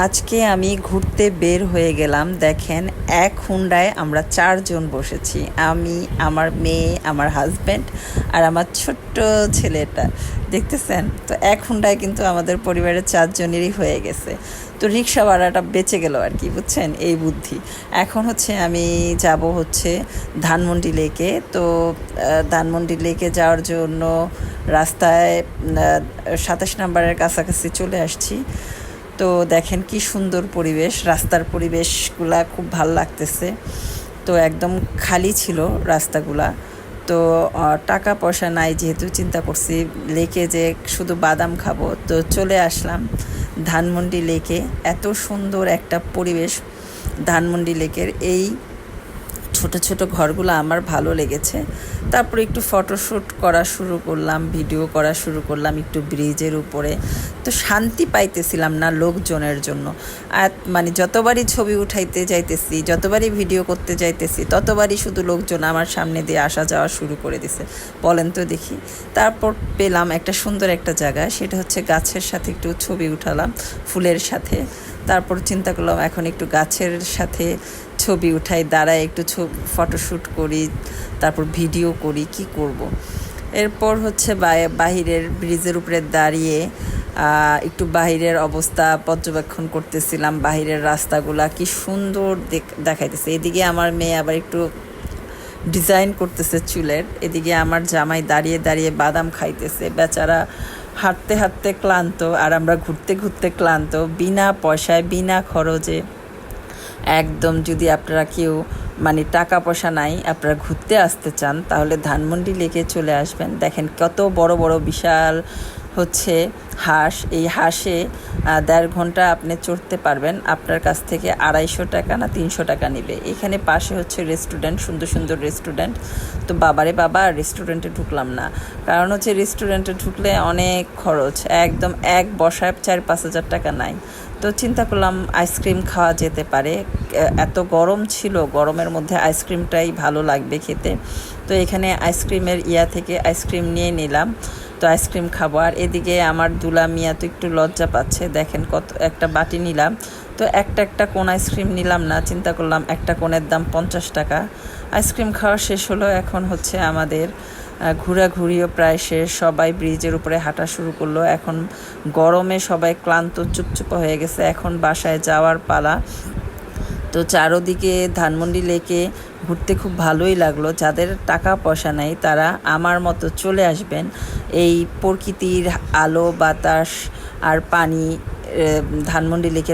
আজকে আমি ঘুরতে বের হয়ে গেলাম, দেখেন এক হুন্ডায় আমরা চারজন বসেছি। আমি, আমার মেয়ে, আমার হাজব্যান্ড আর আমার ছোট্ট ছেলেটা, দেখতেছেন? তো এক হুন্ডায় কিন্তু আমাদের পরিবারের চারজনেরই হয়ে গেছে। তো রিক্সা ভাড়াটা বেঁচে গেল আর কি, বুঝছেন? এই বুদ্ধি। এখন হচ্ছে আমি যাব হচ্ছে ধানমন্ডি লেকে। তো ধানমন্ডি লেকে যাওয়ার জন্য রাস্তায় সাতাশ নাম্বারের কাছাকাছি চলে আসছি। তো দেখেন কি সুন্দর পরিবেশ, রাস্তার পরিবেশগুলা খুব ভালো লাগতেছে। তো একদম খালি ছিল রাস্তাগুলা। তো টাকা পয়সা নাই যেহেতু চিন্তা করছি, লেকে যে শুধু বাদাম খাব। তো চলে আসলাম ধানমন্ডি লেকে। এত সুন্দর একটা পরিবেশ ধানমন্ডি লেকের। এই ছোট ছোট ঘরগুলো আমার ভালো লেগেছে। তারপরে একটু ফটোশ্যুট করা শুরু করলাম ভিডিও করা শুরু করলাম একটু ব্রিজের উপরে। তো শান্তি পাইতেছিলাম না লোকজনের জন্য। আর মানে যতবারই ছবি উঠাইতে যাইতেছি, যতবারই ভিডিও করতে যাইতেছি, ততবারই শুধু লোকজন আমার সামনে দিয়ে আসা যাওয়া শুরু করে দিছে। বলেন তো দেখি। তারপর পেলাম একটা সুন্দর একটা জায়গা, সেটা হচ্ছে গাছের সাথে একটু ছবি উঠালাম ফুলের সাথে। তারপর চিন্তা করলাম এখন একটু গাছের সাথে ছবি উঠাই দাঁড়ায় একটু ফটোশ্যুট করি, তারপর ভিডিও করি, কি করব। এরপর হচ্ছে বাহিরের ব্রিজের উপরে দাঁড়িয়ে একটু বাহিরের অবস্থা পর্যবেক্ষণ করতেছিলাম, বাহিরের রাস্তাগুলা কি সুন্দর দেখ- দেখাইতেছে এদিকে আমার মেয়ে আবার একটু ডিজাইন করতেছে চুলের, এদিকে আমার জামাই দাঁড়িয়ে দাঁড়িয়ে বাদাম খাইতেছে বেচারা হাঁটতে হাঁটতে ক্লান্ত, আর আমরা ঘুরতে ঘুরতে ক্লান্ত, বিনা পয়সায়, বিনা খরচে একদম যদি আপনারা কেউ মানে টাকা পয়সা নাই, আপনারা ঘুরতে আসতে চান, তাহলে ধানমন্ডি লেকে চলে আসবেন। দেখেন কত বড় বড় বিশাল হচ্ছে হাঁস। এই হাঁসে দেড় ঘণ্টা আপনি চড়তে পারবেন। আপনার কাছ থেকে আড়াইশো টাকা না তিনশো টাকা নেবে। এখানে পাশে হচ্ছে রেস্টুরেন্ট, সুন্দর সুন্দর রেস্টুরেন্ট। তো বাবারে বাবা, রেস্টুরেন্টে ঢুকলাম না। কারণ হচ্ছে রেস্টুরেন্টে ঢুকলে অনেক খরচ। একদম এক বসায় চার পাঁচ হাজার টাকা নাই। তো চিন্তা করলাম আইসক্রিম খাওয়া যেতে পারে। এত গরম ছিল, গরমের মধ্যে আইসক্রিমটাই ভালো লাগবে খেতে। তো এখানে আইসক্রিমের ইয়া থেকে আইসক্রিম নিয়ে নিলাম। তো আইসক্রিম খাব। আর এদিকে আমার দুলা মিয়া তো একটু লজ্জা পাচ্ছে। দেখেন কত একটা বাটি নিলাম। তো একটা একটা কোন আইসক্রিম নিলাম না, চিন্তা করলাম একটা কোণের দাম পঞ্চাশ টাকা। আইসক্রিম খাওয়া শেষ হলো, এখন হচ্ছে আমাদের ঘোরাঘুরিও প্রায় শেষ। সবাই ব্রিজের উপরে হাঁটা শুরু করল। এখন গরমে সবাই ক্লান্ত, চুপচুপ হয়ে গেছে। এখন বাসায় যাওয়ার পালা। তো চারোদিকে ধানমন্ডি লেকে ঘুরতে খুব ভালোই লাগল। যাদের টাকা পয়সা নেই, তারা আমার মতো চলে আসবেন। এই প্রকৃতির আলো, বাতাস আর পানি ধানমন্ডি লেকের